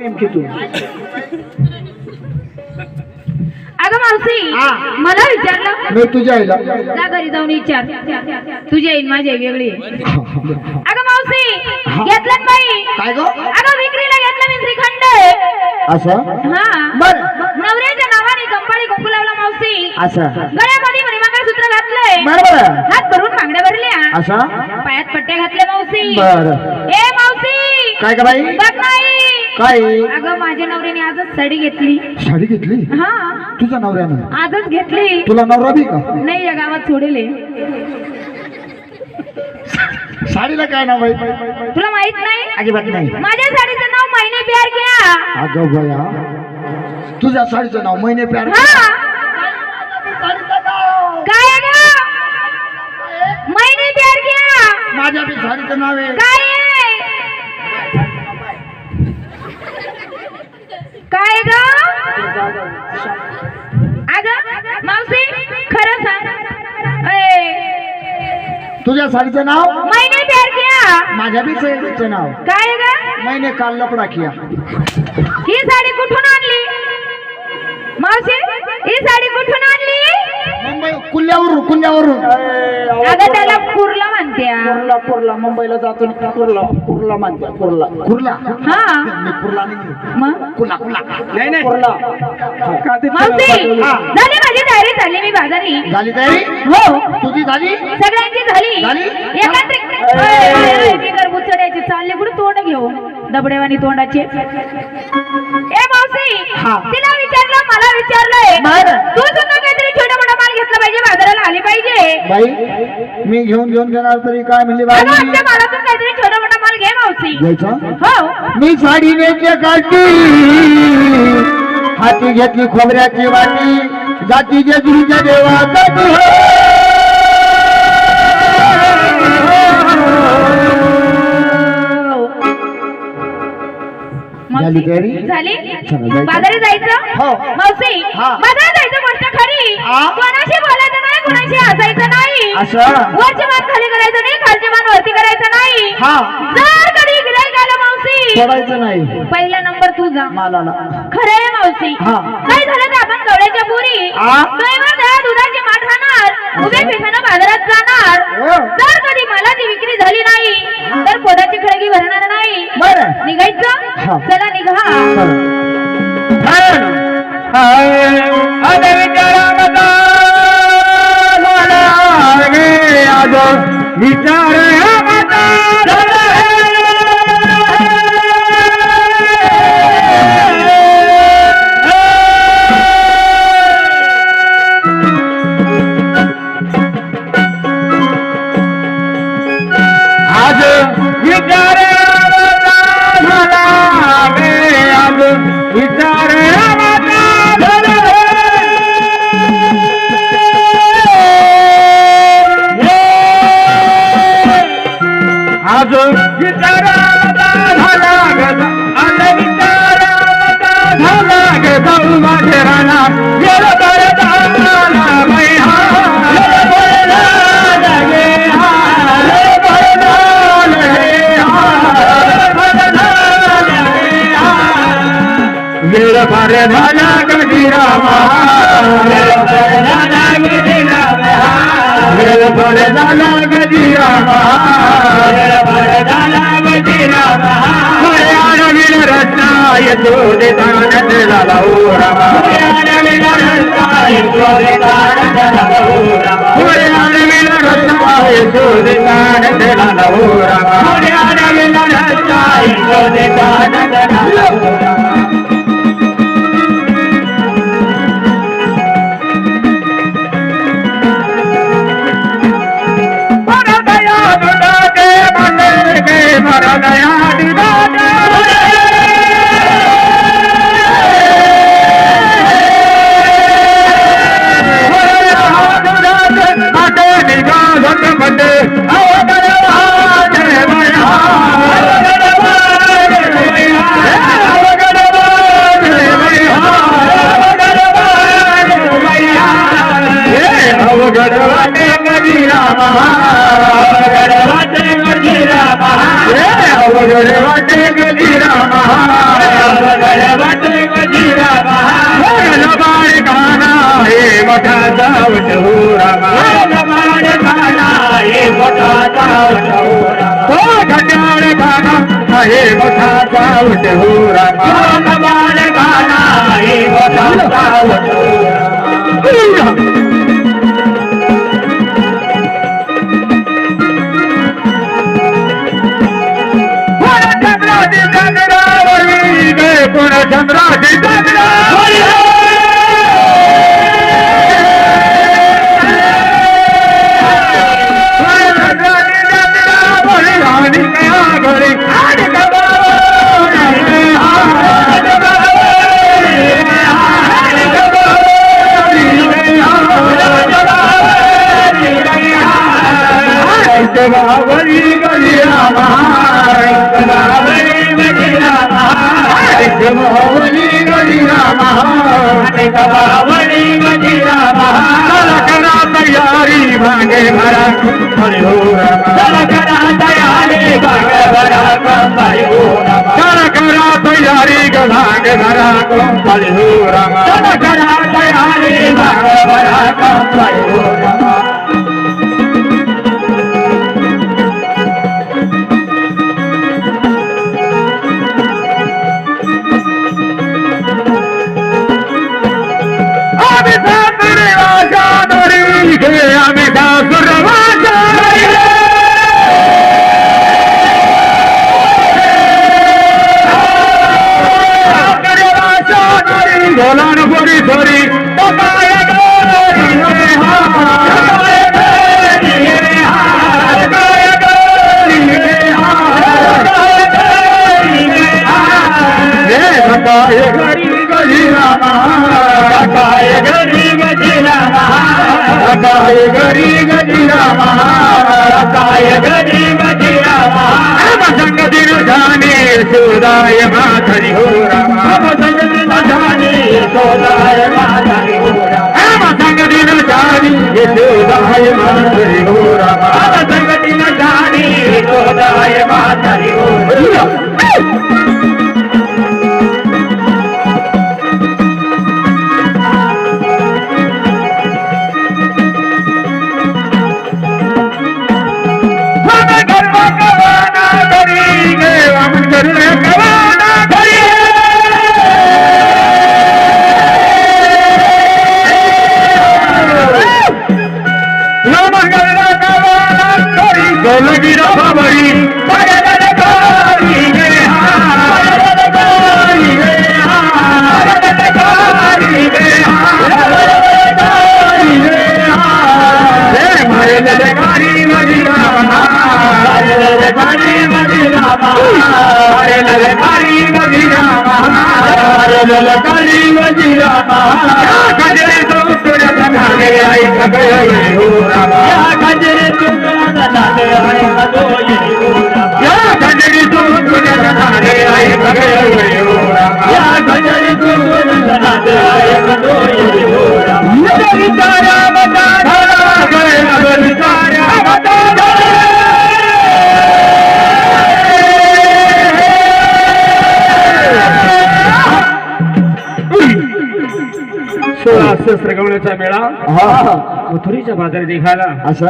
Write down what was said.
नेमकी तू? अगं मावशी. मला विचारलं मी तुझ्या आईला. जा घरी जाऊन विचार. तुझी येईन माझी आई वेगळी आहे. अगं मावशी घेतलं बाई. काय ग? अगं विक्रीला घेतलं मी श्रीखंड असं? हा. बर. नवऱ्याच्या नावाने कंपाळी कुंकू लावला मावशी. असं. गळ्यामध्ये मंगळसूत्र घातलंय. बरोबर हात भरून बांगड्या भरल्या. असं? पायात पट्ट्या घातल्या मावशी. बर. ए मावशी. काय का बाई? बघ नाही काय? अगं माझ्या नवऱ्याने आजच साडी घेतली. साडी घेतली? हा. तुझ्या नवऱ्यानं? आजच घेतली. तुला नवरा बी का? नाही या गावात सोडेले. साडीला काय नाव बाई तुला माहीत नाही? अजिबात नाही. माझ्या साडीचं नाव महिने प्यार किया अगं बया तुझ्या साडीचं नाव महिने प्यार हा. काय आहे? महिने प्यार किया माझ्या बी साडीचं नाव आहे आहे? तुझ्या साडीचं नाव? महिने प्यार किया। माझ्या बी साडीचं नाव. काय ग? मैंने काल लपडा किया. ही साडी कुठून आणली? मावशी ही साडी कुठून आणली? मुंबई कुल्ल्यावरून कुल्ल्यावरून. अगं त्याला म्हणत्या कुर्ला कुर्ला मुंबईला जातो ना, कुर्ला कुर्ला म्हणते कुर्ला. कुर्ला? हा. मी कुर्ला नाही मग? कुल्ला कुल्ला नाही नाही. कुर्ला. का ते मावशी हा. झाली माझी तयारी चालली मी बाजारी. झाली तयारी? हो. तुझी झाली? सगळ्यांची झाली. झाली? चालले. कुठे तोंड घेऊ दबडेवानी तोंडाचे. ए मावशी हा. तिला विचारलं मला विचारलंय. बरं. तू सुद्धा घेतला पाहिजे बाजाराला आली पाहिजे. बाई मी घेऊन घेऊन घेणार तरी काय म्हणली अगं, बाई आमच्या मालातून काहीतरी छोटा मोठा माल घे मावशी. घ्यायचं? हो. मी साडी नेते काढली. हाती घेतली खोबऱ्याची वाटी. जाती जेजुरीच्या देवासाठी. झाली तयारी? झाली चला, जायचं? बाजारी जायचं हो. मावशी हा. बाजारात जायचं गोष्ट खरी हा. कोणाशी बोलायचं नाही कोणाशी हसायचं नाही असं वरचे मान खाली करायचं नाही खालचे मान वरती करायचं नाही हा जर कधी गिराईक आलं मावशी सोडायचं नाही पहिला नंबर तुझा मालाला खरं आहे मावशी हा. काय झालं आपण गवळ्याच्या पुरी हा. उभे पिठानं बाजारात जाणार. जर कधी मालाची विक्री झाली नाही तर पोटाची खळगी भरणार नाही. बरं. निघायचं? हा. चला निघा. आज वेळ फार झाला गडी रामा वेळ फार झाला गडी रामा वेळ फार झाला गडी रामा वेळ फार झाला गडी रामा मने विठू रामा. माड खाना हे मोठा पावठू हो घटाळ खाना हे मोठा पावठू रामा माड खाना हे मोठा पावठू रक्तबावरी गलियाला रक्तबावरी गलियाला रक्तबावरी गलियाला रक्तबावरी गलियाला लखना तयारी भांगे भरा कुंभयो लखना तयारी भांगे भरा कुंभयो लखना तयारी भांगे भरा कुंभयो लखना तयारी भांगे भरा कुंभयो গোলার বড়ি ধরি घटाए गरी गजीरामा घटाए गरी गजीरामा घटाए गरी गजीरामा घटाए गरी गजीरामा संग दिन जाने सूदाय माथरी हो Lord, I शस्त्र गवण्याचा मेळा. मथुरीच्या बाजारात निघाला. असं?